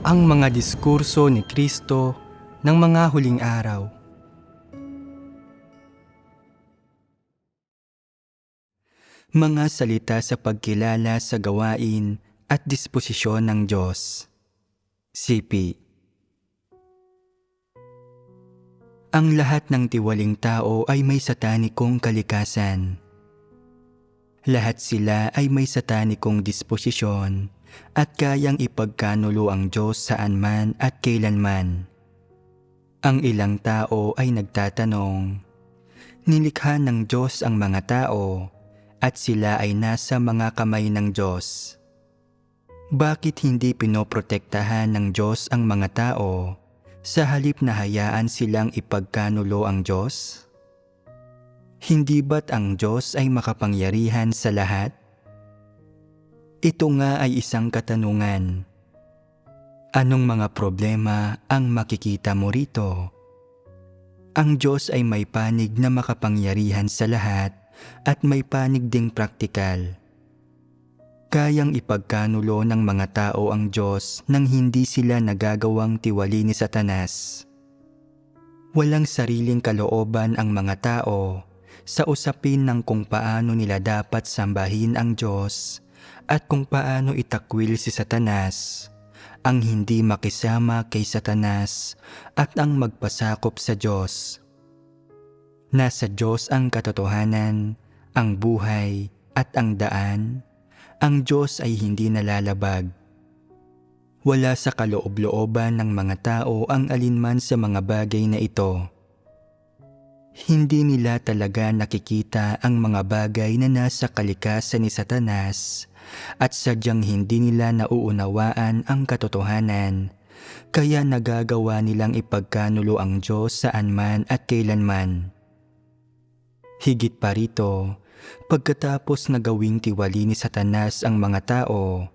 ang mga diskurso ni Kristo ng mga huling araw. Mga salita sa pagkilala sa gawain at disposisyon ng Diyos. CP Ang lahat ng tiwaling tao ay may satanikong kalikasan. Lahat sila ay may satanikong disposisyon at kayang ipagkanulo ang Diyos saan man at kailanman. Ang ilang tao ay nagtatanong, Nilikha ng Diyos ang mga tao at sila ay nasa mga kamay ng Diyos. Bakit hindi pinoprotektahan ng Diyos ang mga tao sa halip na hayaan silang ipagkanulo ang Diyos? Hindi ba't ang Diyos ay makapangyarihan sa lahat? Ito nga ay isang katanungan. Anong mga problema ang makikita mo rito? Ang Diyos ay may panig na makapangyarihan sa lahat at may panig ding praktikal. Kayang ipagkanulo ng mga tao ang Diyos nang hindi sila nagagawang tiwali ni Satanas. Walang sariling kalooban ang mga tao sa usapin ng kung paano nila dapat sambahin ang Diyos at kung paano itakwil si Satanas, ang hindi makisama kay Satanas at ang magpasakop sa Diyos. Nasa Diyos ang katotohanan, ang buhay at ang daan. Ang Diyos ay hindi nalalabag. Wala sa kaloob-looban ng mga tao ang alinman sa mga bagay na ito. Hindi nila talaga nakikita ang mga bagay na nasa kalikasan ni Satanas at sadyang hindi nila nauunawaan ang katotohanan, kaya nagagawa nilang ipagkanulo ang Diyos saan man at kailanman. Higit pa rito, pagkatapos na gawing tiwali ni Satanas ang mga tao,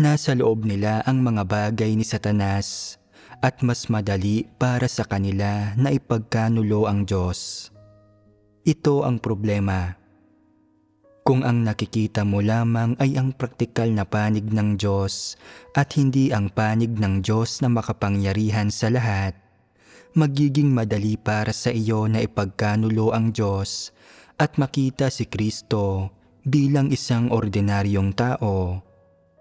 nasa loob nila ang mga bagay ni Satanas at mas madali para sa kanila na ipagkanulo ang Diyos. Ito ang problema. Kung ang nakikita mo lamang ay ang praktikal na panig ng Diyos at hindi ang panig ng Diyos na makapangyarihan sa lahat, magiging madali para sa iyo na ipagkanulo ang Diyos at makita si Kristo bilang isang ordinaryong tao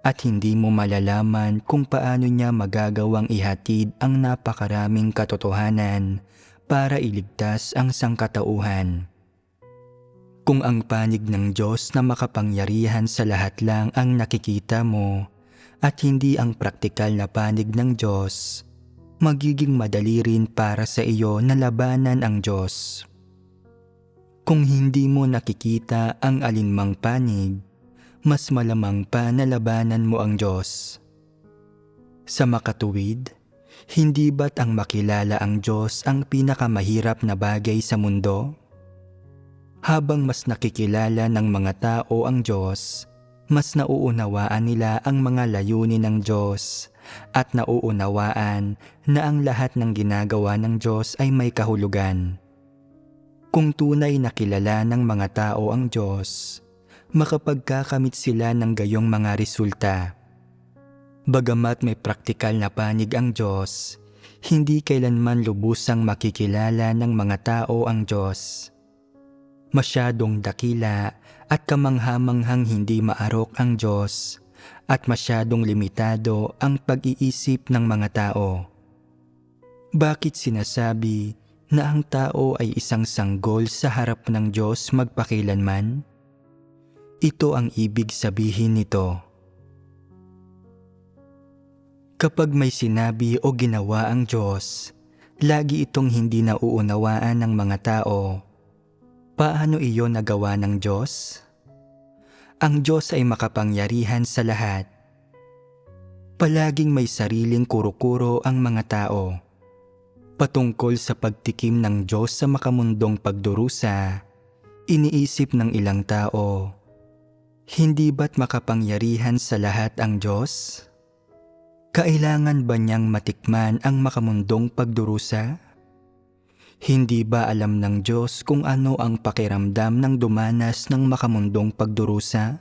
at hindi mo malalaman kung paano niya magagawang ihatid ang napakaraming katotohanan para iligtas ang sangkatauhan. Kung ang panig ng Diyos na makapangyarihan sa lahat lang ang nakikita mo at hindi ang praktikal na panig ng Diyos, magiging madali rin para sa iyo na labanan ang Diyos. Kung hindi mo nakikita ang alinmang panig, mas malamang pa na labanan mo ang Diyos. Sa makatuwid, hindi ba't ang makilala ang Diyos ang pinakamahirap na bagay sa mundo? Habang mas nakikilala ng mga tao ang Diyos, mas nauunawaan nila ang mga layunin ng Diyos at nauunawaan na ang lahat ng ginagawa ng Diyos ay may kahulugan. Kung tunay na kilala ng mga tao ang Diyos, makapagkakamit sila ng gayong mga resulta. Bagamat may praktikal na panig ang Diyos, hindi kailanman lubusang makikilala ng mga tao ang Diyos masyadong dakila at kamanghamanghang hindi maarok ang Diyos at masyadong limitado ang pag-iisip ng mga tao. Bakit sinasabi na ang tao ay isang sanggol sa harap ng Diyos magpakilanman? Ito ang ibig sabihin nito. Kapag may sinabi o ginawa ang Diyos, lagi itong hindi nauunawaan ng mga tao Paano iyon nagawa ng Diyos? Ang Diyos ay makapangyarihan sa lahat. Palaging may sariling kuro-kuro ang mga tao. Patungkol sa pagtikim ng Diyos sa makamundong pagdurusa, iniisip ng ilang tao, hindi ba't makapangyarihan sa lahat ang Diyos? Kailangan ba niyang matikman ang makamundong pagdurusa? Hindi ba alam ng Diyos kung ano ang pakiramdam ng dumanas ng makamundong pagdurusa?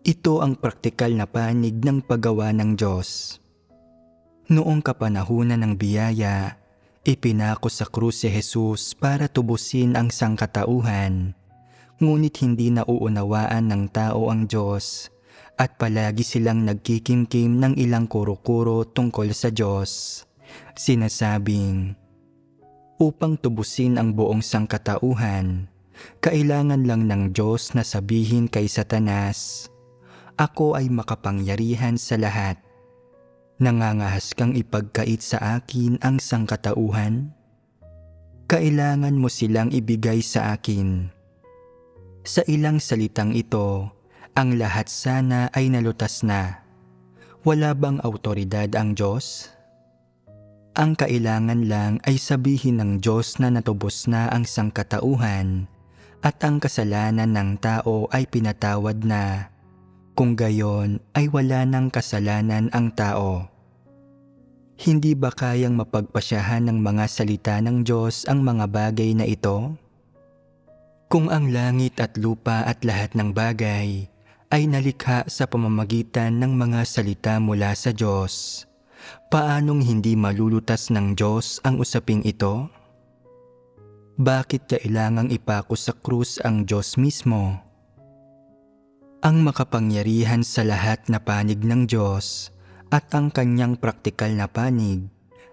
Ito ang praktikal na panig ng paggawa ng Diyos. Noong kapanahunan ng biyaya, ipinako sa krus si Jesus para tubusin ang sangkatauhan. Ngunit hindi nauunawaan ng tao ang Diyos at palagi silang nagkikimkim ng ilang kuro-kuro tungkol sa Diyos. Sinasabing, upang tubusin ang buong sangkatauhan, kailangan lang ng Diyos na sabihin kay Satanas, Ako ay makapangyarihan sa lahat. Nangangahas kang ipagkait sa akin ang sangkatauhan? Kailangan mo silang ibigay sa akin. Sa ilang salitang ito, ang lahat sana ay nalutas na. Wala bang autoridad ang Diyos? Ang kailangan lang ay sabihin ng Diyos na natubos na ang sangkatauhan at ang kasalanan ng tao ay pinatawad na. Kung gayon ay wala ng kasalanan ang tao. Hindi ba kayang mapagpasyahan ng mga salita ng Diyos ang mga bagay na ito? Kung ang langit at lupa at lahat ng bagay ay nalikha sa pamamagitan ng mga salita mula sa Diyos, paanong hindi malulutas ng Diyos ang usaping ito? Bakit kailangang ipako sa krus ang Diyos mismo? Ang makapangyarihan sa lahat na panig ng Diyos at ang kanyang praktikal na panig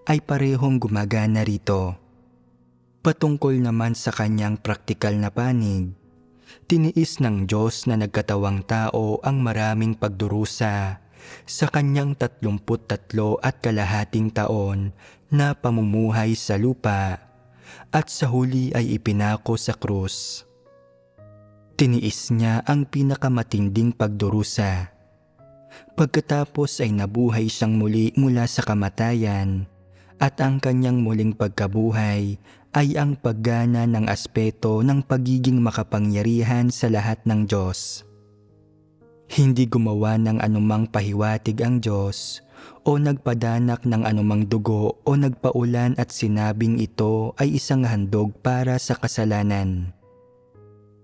ay parehong gumagana rito. Patungkol naman sa kanyang praktikal na panig, tiniis ng Diyos na nagkatawang tao ang maraming pagdurusa sa kanyang tatlumput tatlo at kalahating taon na pamumuhay sa lupa at sa huli ay ipinako sa krus. Tiniis niya ang pinakamatinding pagdurusa. Pagkatapos ay nabuhay siyang muli mula sa kamatayan at ang kanyang muling pagkabuhay ay ang paggana ng aspeto ng pagiging makapangyarihan sa lahat ng Diyos. Hindi gumawa ng anumang pahiwatig ang Diyos o nagpadanak ng anumang dugo o nagpaulan at sinabing ito ay isang handog para sa kasalanan.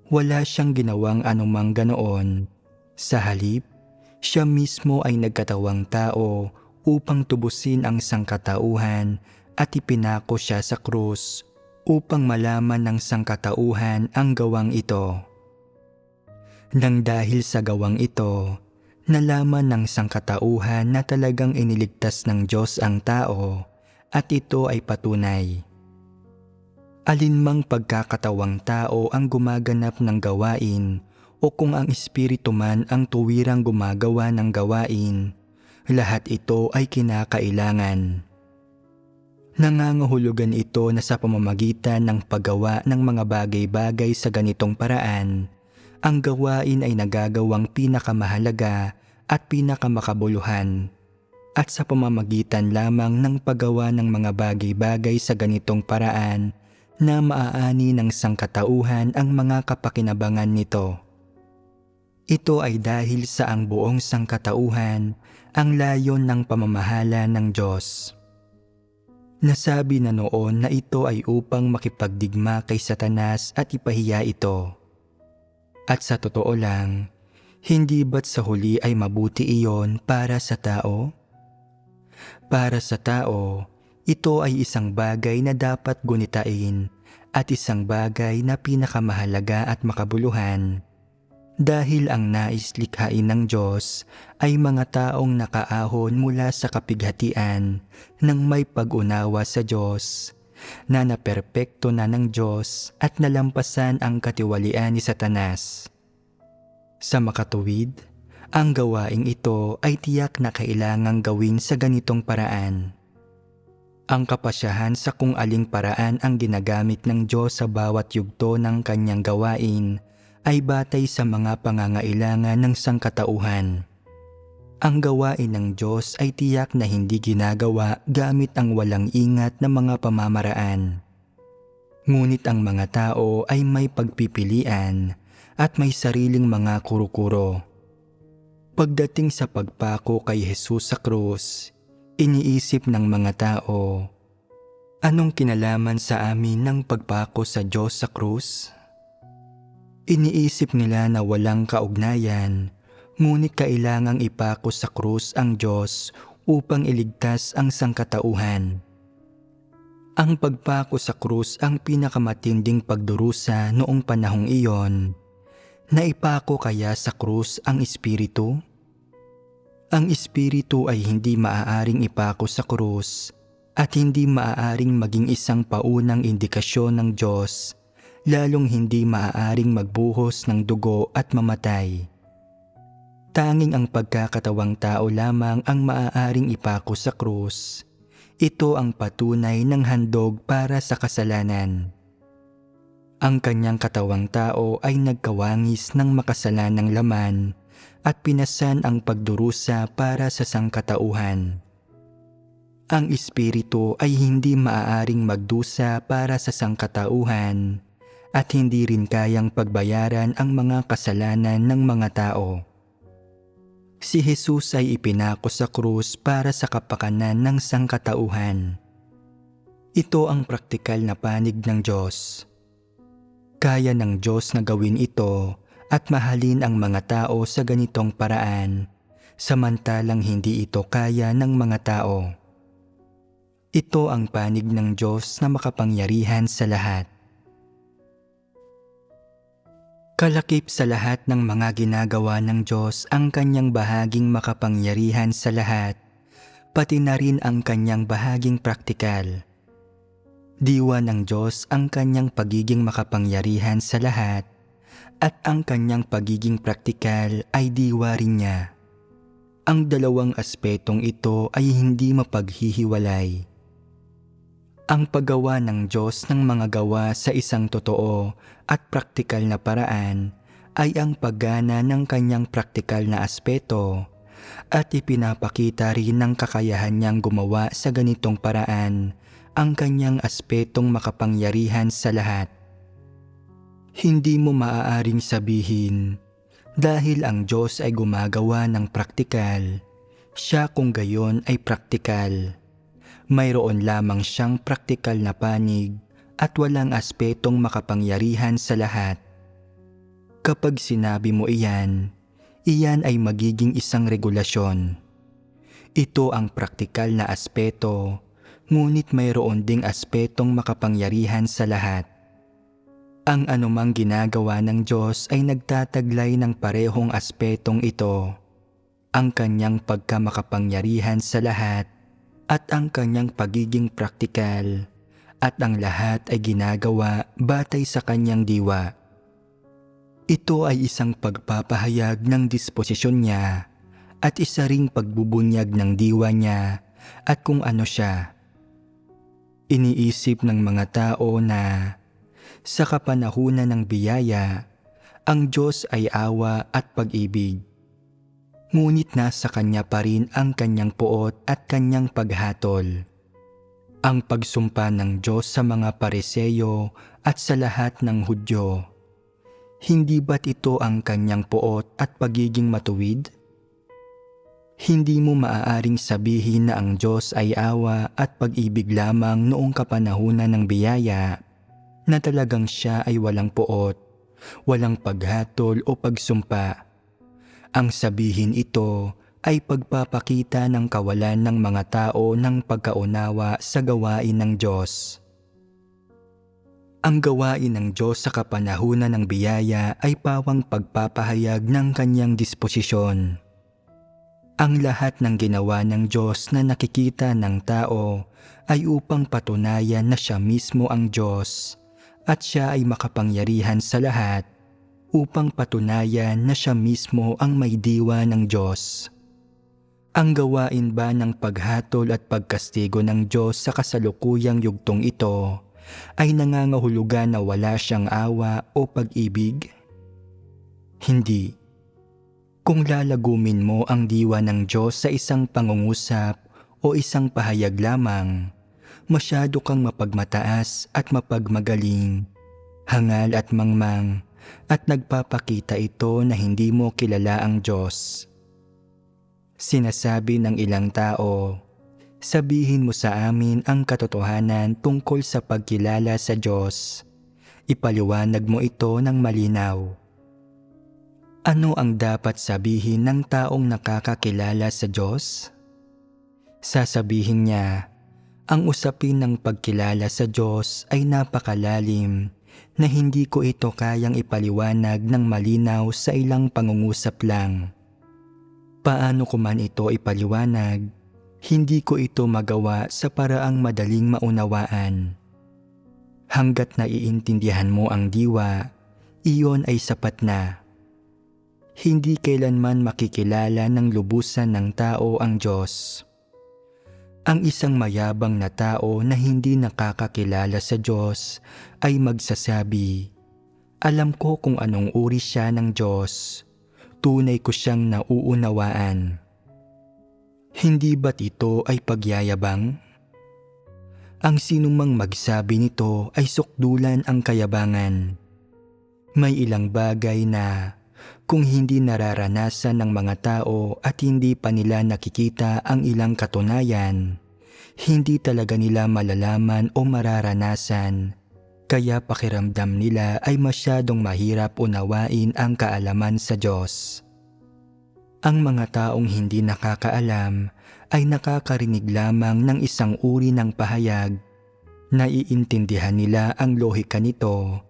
Wala siyang ginawang anumang ganoon. Sa halip, siya mismo ay nagkatawang tao upang tubusin ang sangkatauhan at ipinako siya sa krus upang malaman ng sangkatauhan ang gawang ito. Nang dahil sa gawang ito, nalaman ng sangkatauhan na talagang iniligtas ng Diyos ang tao at ito ay patunay. Alinmang pagkakatawang tao ang gumaganap ng gawain o kung ang espiritu man ang tuwirang gumagawa ng gawain, lahat ito ay kinakailangan. Nangangahulugan ito na sa pamamagitan ng paggawa ng mga bagay-bagay sa ganitong paraan, ang gawain ay nagagawang pinakamahalaga at pinakamakabuluhan at sa pamamagitan lamang ng paggawa ng mga bagay-bagay sa ganitong paraan na maaani ng sangkatauhan ang mga kapakinabangan nito. Ito ay dahil sa ang buong sangkatauhan ang layon ng pamamahala ng Diyos. Nasabi na noon na ito ay upang makipagdigma kay Satanas at ipahiya ito. At sa totoo lang, hindi ba't sa huli ay mabuti iyon para sa tao? Para sa tao, ito ay isang bagay na dapat gunitain at isang bagay na pinakamahalaga at makabuluhan. Dahil ang nais likhain ng Diyos ay mga taong nakaahon mula sa kapighatian ng may pag-unawa sa Diyos, na naperpekto na ng Diyos at nalampasan ang katiwalian ni Satanas. Sa makatuwid, ang gawaing ito ay tiyak na kailangang gawin sa ganitong paraan. Ang kapasyahan sa kung aling paraan ang ginagamit ng Diyos sa bawat yugto ng kanyang gawain ay batay sa mga pangangailangan ng sangkatauhan. Ang gawain ng Diyos ay tiyak na hindi ginagawa gamit ang walang ingat na mga pamamaraan. Ngunit ang mga tao ay may pagpipilian at may sariling mga kuro-kuro. Pagdating sa pagpako kay Jesus sa krus, iniisip ng mga tao, Anong kinalaman sa amin ng pagpako sa Diyos sa krus? Iniisip nila na walang kaugnayan, ngunit kailangang ipako sa krus ang Diyos upang iligtas ang sangkatauhan. Ang pagpako sa krus ang pinakamatinding pagdurusa noong panahong iyon. Naipako kaya sa krus ang espiritu? Ang espiritu ay hindi maaaring ipako sa krus at hindi maaaring maging isang paunang indikasyon ng Diyos, lalong hindi maaaring magbuhos ng dugo at mamatay. Tanging ang pagkakatawang tao lamang ang maaaring ipako sa krus ito ang patunay ng handog para sa kasalanan. Ang kanyang katawang tao ay nagkawangis ng makasalanang laman at pinasan ang pagdurusa para sa sangkatauhan. Ang espiritu ay hindi maaaring magdusa para sa sangkatauhan at hindi rin kayang pagbayaran ang mga kasalanan ng mga tao si Jesus ay ipinako sa krus para sa kapakanan ng sangkatauhan. Ito ang praktikal na panig ng Diyos. Kaya ng Diyos na gawin ito at mahalin ang mga tao sa ganitong paraan, samantalang hindi ito kaya ng mga tao. Ito ang panig ng Diyos na makapangyarihan sa lahat. Kalakip sa lahat ng mga ginagawa ng Diyos ang kanyang bahaging makapangyarihan sa lahat, pati na rin ang kanyang bahaging praktikal. Diwa ng Diyos ang kanyang pagiging makapangyarihan sa lahat, at ang kanyang pagiging praktikal ay diwa rin niya. Ang dalawang aspetong ito ay hindi mapaghihiwalay. Ang paggawa ng Diyos ng mga gawa sa isang totoo at praktikal na paraan ay ang paggana ng kanyang praktikal na aspeto at ipinapakita rin ng kakayahan niyang gumawa sa ganitong paraan ang kanyang aspetong makapangyarihan sa lahat. Hindi mo maaaring sabihin, dahil ang Diyos ay gumagawa ng praktikal, siya kung gayon ay praktikal. Mayroon lamang siyang praktikal na panig at walang aspetong makapangyarihan sa lahat. Kapag sinabi mo iyan, iyan ay magiging isang regulasyon. Ito ang praktikal na aspeto, ngunit mayroon ding aspetong makapangyarihan sa lahat. Ang anumang ginagawa ng Diyos ay nagtataglay ng parehong aspetong ito, ang kanyang pagkamakapangyarihan sa lahat at ang kanyang pagiging praktikal at ang lahat ay ginagawa batay sa kanyang diwa. Ito ay isang pagpapahayag ng disposisyon niya at isa ring pagbubunyag ng diwa niya at kung ano siya. Iniisip ng mga tao na sa kapanahunan ng biyaya, ang Diyos ay awa at pag-ibig. Ngunit nasa Kanya pa rin ang Kanyang puot at Kanyang paghatol ang pagsumpa ng Diyos sa mga pariseyo at sa lahat ng Hudyo. Hindi ba't ito ang kanyang puot at pagiging matuwid? Hindi mo maaaring sabihin na ang Diyos ay awa at pag-ibig lamang noong kapanahunan ng biyaya na talagang siya ay walang puot, walang paghatol o pagsumpa. Ang sabihin ito ay pagpapakita ng kawalan ng mga tao ng pagkaunawa sa gawain ng Diyos. Ang gawain ng Diyos sa kapanahunan ng biyaya ay pawang pagpapahayag ng kanyang disposisyon. Ang lahat ng ginawa ng Diyos na nakikita ng tao ay upang patunayan na siya mismo ang Diyos at siya ay makapangyarihan sa lahat upang patunayan na siya mismo ang may diwa ng Diyos. Ang gawain ba ng paghatol at pagkastigo ng Diyos sa kasalukuyang yugtong ito ay nangangahulugan na wala siyang awa o pag-ibig? Hindi. Kung lalagumin mo ang diwa ng Diyos sa isang pangungusap o isang pahayag lamang, masyado kang mapagmataas at mapagmagaling, hangal at mangmang, at nagpapakita ito na hindi mo kilala ang Diyos. Sinasabi ng ilang tao, sabihin mo sa amin ang katotohanan tungkol sa pagkilala sa Diyos. Ipaliwanag mo ito ng malinaw. Ano ang dapat sabihin ng taong nakakakilala sa Diyos? Sasabihin niya, ang usapin ng pagkilala sa Diyos ay napakalalim na hindi ko ito kayang ipaliwanag ng malinaw sa ilang pangungusap lang. Paano ko man ito ipaliwanag, hindi ko ito magawa sa paraang madaling maunawaan. Hanggat naiintindihan mo ang diwa, iyon ay sapat na. Hindi kailanman makikilala ng lubusan ng tao ang Diyos. Ang isang mayabang na tao na hindi nakakakilala sa Diyos ay magsasabi, Alam ko kung anong uri siya ng Diyos. Tunay ko siyang nauunawaan. Hindi ba't ito ay pagyayabang? Ang sinumang magsabi nito ay sukdulan ang kayabangan. May ilang bagay na kung hindi nararanasan ng mga tao at hindi pa nila nakikita ang ilang katunayan, hindi talaga nila malalaman o mararanasan. Kaya pakiramdam nila ay masyadong mahirap unawain ang kaalaman sa Diyos. Ang mga taong hindi nakakaalam ay nakakarinig lamang ng isang uri ng pahayag. Naiintindihan nila ang lohika nito,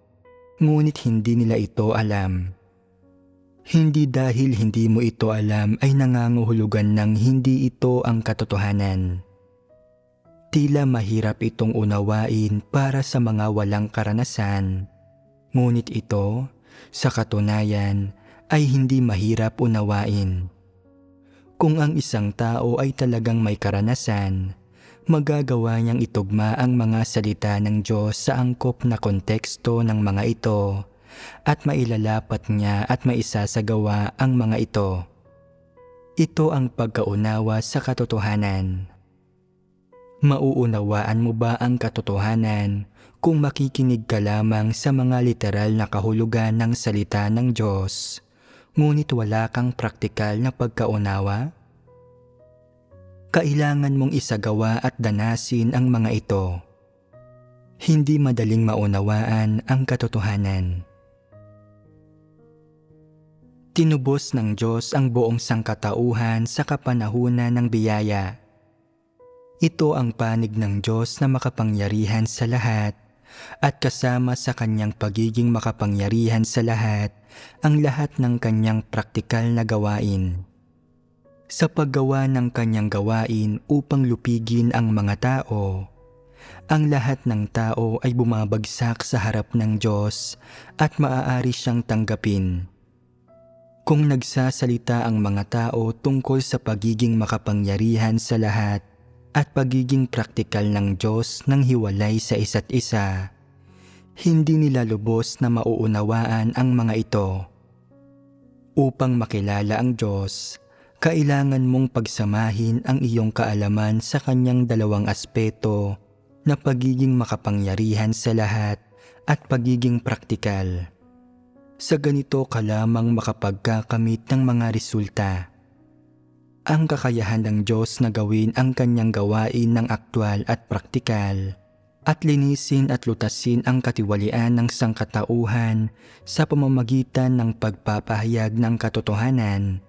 ngunit hindi nila ito alam. Hindi dahil hindi mo ito alam ay nangangahulugan ng hindi ito ang katotohanan. Tila mahirap itong unawain para sa mga walang karanasan. Ngunit ito, sa katunayan, ay hindi mahirap unawain. Kung ang isang tao ay talagang may karanasan, magagawa niyang itugma ang mga salita ng Diyos sa angkop na konteksto ng mga ito at mailalapat niya at maisasagawa ang mga ito. Ito ang pagkaunawa sa katotohanan. Mauunawaan mo ba ang katotohanan kung makikinig ka lamang sa mga literal na kahulugan ng salita ng Diyos, ngunit wala kang praktikal na pagkaunawa? Kailangan mong isagawa at danasin ang mga ito. Hindi madaling maunawaan ang katotohanan. Tinubos ng Diyos ang buong sangkatauhan sa kapanahunan ng biyaya ito ang panig ng Diyos na makapangyarihan sa lahat at kasama sa kanyang pagiging makapangyarihan sa lahat ang lahat ng kanyang praktikal na gawain. Sa paggawa ng kanyang gawain upang lupigin ang mga tao, ang lahat ng tao ay bumabagsak sa harap ng Diyos at maaari siyang tanggapin. Kung nagsasalita ang mga tao tungkol sa pagiging makapangyarihan sa lahat, at pagiging praktikal ng Diyos ng hiwalay sa isa't isa, hindi nila lubos na mauunawaan ang mga ito. Upang makilala ang Diyos, kailangan mong pagsamahin ang iyong kaalaman sa kanyang dalawang aspeto na pagiging makapangyarihan sa lahat at pagiging praktikal. Sa ganito ka lamang makapagkakamit ng mga resulta ang kakayahan ng Diyos na gawin ang kanyang gawain ng aktwal at praktikal at linisin at lutasin ang katiwalian ng sangkatauhan sa pamamagitan ng pagpapahayag ng katotohanan,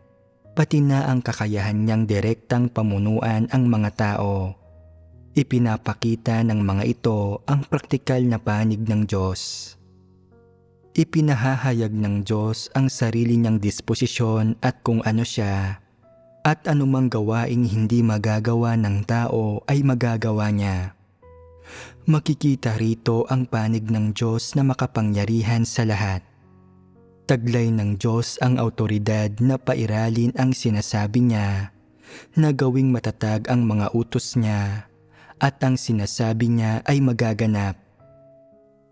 pati na ang kakayahan niyang direktang pamunuan ang mga tao. Ipinapakita ng mga ito ang praktikal na panig ng Diyos. Ipinahahayag ng Diyos ang sarili niyang disposisyon at kung ano siya at anumang gawaing hindi magagawa ng tao ay magagawa niya. Makikita rito ang panig ng Diyos na makapangyarihan sa lahat. Taglay ng Diyos ang autoridad na pairalin ang sinasabi niya, na gawing matatag ang mga utos niya, at ang sinasabi niya ay magaganap.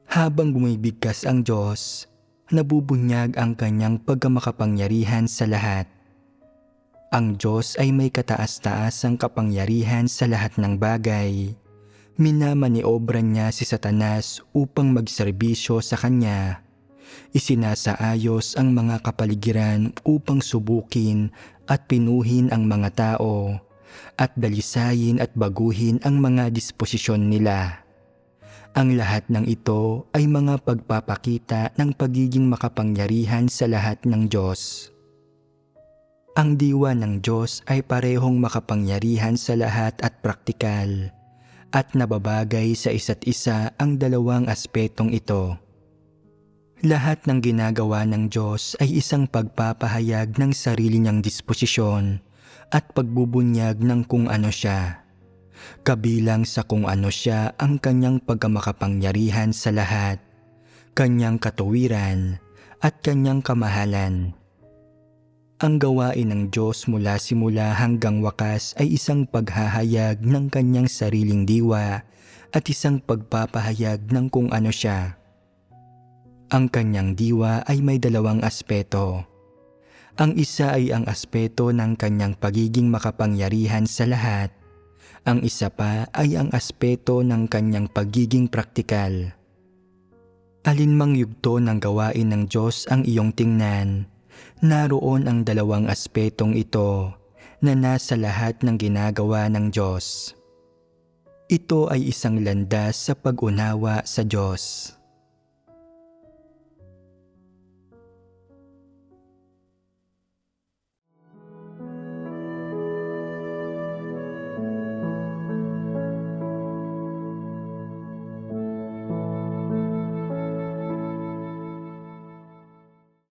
Habang bumibigkas ang Diyos, nabubunyag ang kanyang pagkamakapangyarihan sa lahat ang Diyos ay may kataas-taasang kapangyarihan sa lahat ng bagay. Minamaniobra niya si Satanas upang magserbisyo sa Kanya. Isinasaayos ang mga kapaligiran upang subukin at pinuhin ang mga tao at dalisayin at baguhin ang mga disposisyon nila. Ang lahat ng ito ay mga pagpapakita ng pagiging makapangyarihan sa lahat ng Diyos. Ang diwa ng Diyos ay parehong makapangyarihan sa lahat at praktikal at nababagay sa isa't isa ang dalawang aspetong ito. Lahat ng ginagawa ng Diyos ay isang pagpapahayag ng sarili niyang disposisyon at pagbubunyag ng kung ano siya. Kabilang sa kung ano siya ang kanyang pagkamakapangyarihan sa lahat, kanyang katuwiran, at kanyang kamahalan. Ang gawain ng Diyos mula simula hanggang wakas ay isang paghahayag ng kanyang sariling diwa at isang pagpapahayag ng kung ano siya. Ang kanyang diwa ay may dalawang aspeto. Ang isa ay ang aspeto ng kanyang pagiging makapangyarihan sa lahat. Ang isa pa ay ang aspeto ng kanyang pagiging praktikal. Alinmang yugto ng gawain ng Diyos ang iyong tingnan, naroon ang dalawang aspetong ito na nasa lahat ng ginagawa ng Diyos. Ito ay isang landas sa pag-unawa sa Diyos.